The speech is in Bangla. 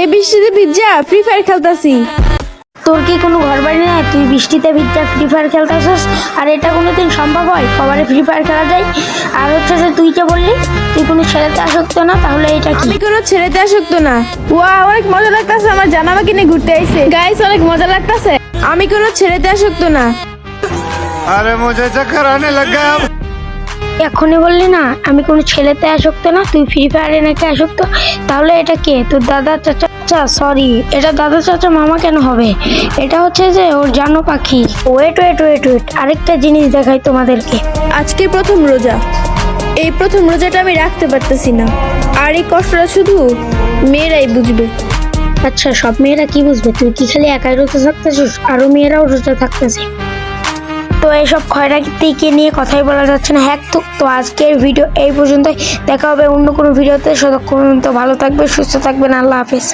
এই বৃষ্টিতে ভিজা ফ্রি ফায়ার খেলতাছি। তোর কি কোনো ঘর বাড়ি নাই? তুই বৃষ্টিতে ভিজা ফ্রি ফায়ার খেলতেছিস? আর এটা কোনো দিন সম্ভব হয়? কবারে ফ্রি ফায়ার খেলা যায়? আর হচ্ছে যে তুই যে বললি তুই কোনো ছেলেতে আসক্ত না তাহলে এটা কি? আমি কোনো ছেলেতে আসক্ত না। ওয়া অনেক মজা লাগতাছে আমার জানাবা কিনে ঘুরতে আইছে। গাইস অনেক মজা লাগতাছে। আমি কোনো ছেলেতে আসক্ত না। আরে মজা চক্কর আনে লাগা এখনই বললি না আমি কোনো ছেলেতে আসক্ত না তুই ফ্রি ফায়ারে নাকি আসক্ত? তাহলে এটা কে? তোর দাদা চাচা চাচা সরি এটা দাদা চাচা মামা কেন হবে? এটা হচ্ছে যে ওর জানো পাখি। ওয়েট ওয়েট ওয়েট ওয়েট আরেকটা জিনিস দেখাই তোমাদেরকে। আজকে প্রথম রোজা। এই প্রথম রোজাটা আমি রাখতে পারতেছি না। আর এই কষ্টটা শুধু মেয়েরাই বুঝবে। আচ্ছা সব মেয়েরা কি বুঝবে? তুই কি খালি একাই রোজা থাকতেছিস? আরও মেয়েরাও রোজা থাকতেছে। তো এইসব খয়রাতিকে নিয়ে কথাই বলা যাচ্ছে না। হ্যাক তো তো আজকের ভিডিও এই পর্যন্তই। দেখা হবে অন্য কোনো ভিডিওতে। সতক্ষণ তো, ভালো থাকবে সুস্থ থাকবেন। আল্লাহ হাফেজ।